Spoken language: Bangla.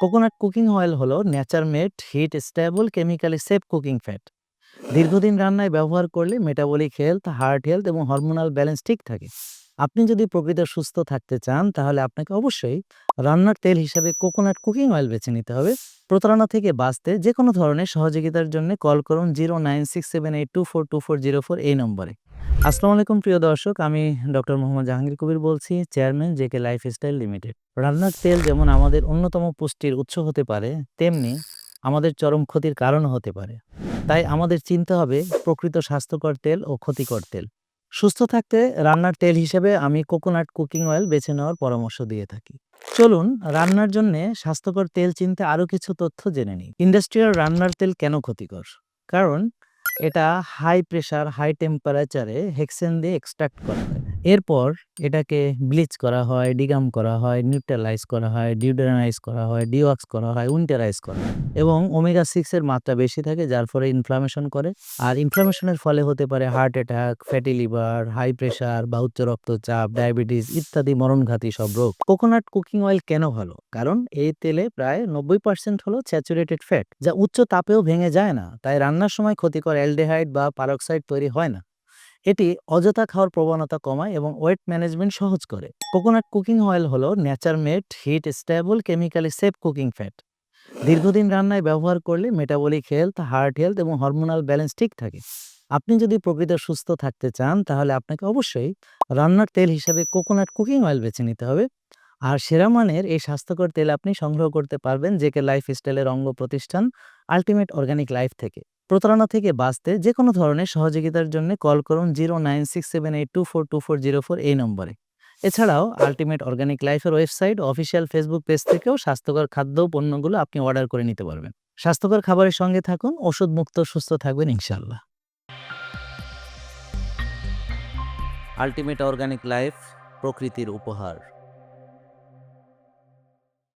কোকোনাট কুকিং অয়েল হলো nature made heat stable chemically safe cooking fat দীর্ঘদিন রান্নায় ব্যবহার করলে মেটাবলিক হেলথ হার্ট হেলথ এবং হরমোনাল ব্যালেন্স ঠিক থাকে। আপনি যদি প্রকৃত সুস্থ থাকতে চান, তাহলে আপনাকে অবশ্যই রান্নার তেল হিসাবে কোকোনাট কুকিং অয়েল বেছে নিতে হবে। প্রতারণা থেকে বাঁচতে যে কোনো ধরনের সহযোগিতার জন্য কল করুন zero nine six seven eight two four two four zero four এই নম্বরে। আসসালামু আলাইকুম প্রিয় দর্শক, আমি ডক্টর মোহাম্মদ জাহাঙ্গীর কবির বলছি, chairman JK life style limited. রান্নার তেল যেমন আমাদের অন্যতম পুষ্টির উৎস হতে পারে, তেমনি আমাদের চরম ক্ষতির কারণও হতে পারে। তাই আমাদের চিনতে হবে প্রকৃত স্বাস্থ্যকর তেল ও ক্ষতিকর তেল। সুস্থ থাকতে রান্নার তেল হিসেবে আমি কোকোনাট কুকিং অয়েল বেছে নেওয়ার পরামর্শ দিয়ে থাকি। চলুন, রান্নার জন্য স্বাস্থ্যকর তেল চিনতে আরও কিছু তথ্য জেনে নিই। ইন্ডাস্ট্রিয়াল রান্নার তেল কেন ক্ষতিকর? কারণ, এটা হাই প্রেশার হাই টেম্পারেচারে হেক্সেন দিয়ে এক্সট্রাক্ট করা হয়। এরপর এটাকে ব্লিচ করা হয়, ডিগাম করা হয়, নিউট্রালাইজ করা হয় ডিউডারাইজ করা হয়, ডিওয়াক্স করা হয়, উইন্টারাইজ করা হয় এবং ওমেগা সিক্স এর মাত্রা বেশি থাকে যার ফলে ইনফ্লামেশন করে। আর ইনফ্লামেশনের ফলে হতে পারে heart attack fatty liver high pressure বা উচ্চ রক্তচাপ ডায়াবেটিস ইত্যাদি মরণঘাতী সব রোগ। কোকোনাট কুকিং অয়েল কেন ভালো? কারণ এই তেলে প্রায় নব্বই পার্সেন্ট হলো স্যাচুরেটেড ফ্যাট যা উচ্চ তাপেও ভেঙে যায় না, তাই রান্নার সময় ক্ষতিকর অ্যালডেহাইড বা পারক্সাইড তৈরি হয় না। এটি অযথা খাওয়ার প্রবণতা কমায় এবং ওয়েট ম্যানেজমেন্ট সহজ করে। কোকোনাট কুকিং অয়েল হলো nature made, heat, stable, chemically safe cooking fat. দীর্ঘদিন রান্নায় ব্যবহার করলে মেটাবলিক হেলথ, হার্ট হেলথ এবং হরমোনাল ব্যালেন্স ঠিক থাকে। আপনি যদি প্রকৃত সুস্থ থাকতে চান, তাহলে আপনাকে অবশ্যই রান্নার তেল হিসাবে কোকোনাট কুকিং অয়েল বেছে নিতে হবে। আর সেরা মানের এই স্বাস্থ্যকর তেল আপনি সংগ্রহ করতে পারবেন, জেকে লাইফ স্টাইলের অঙ্গ প্রতিষ্ঠান, আলটিমেট অর্গানিক লাইফ থেকে। প্রতারণা থেকে বাঁচতে যে কোনো ধরনের সহযোগিতার জন্য কল করুন zero nine six seven eight two four two four zero four এই নম্বরে। এছাড়াও আলটিমেট অর্গানিক লাইফের ওয়েবসাইট, অফিসিয়াল ফেসবুক পেজ থেকেও স্বাস্থ্যকর খাদ্য পণ্যগুলো আপনি অর্ডার করে নিতে পারবেন। স্বাস্থ্যকর খাবারের সঙ্গে থাকুন ওষুধ মুক্ত সুস্থ থাকবেন ইনশাল্লাহ আলটিমেট অর্গানিক লাইফ প্রকৃতির উপহার।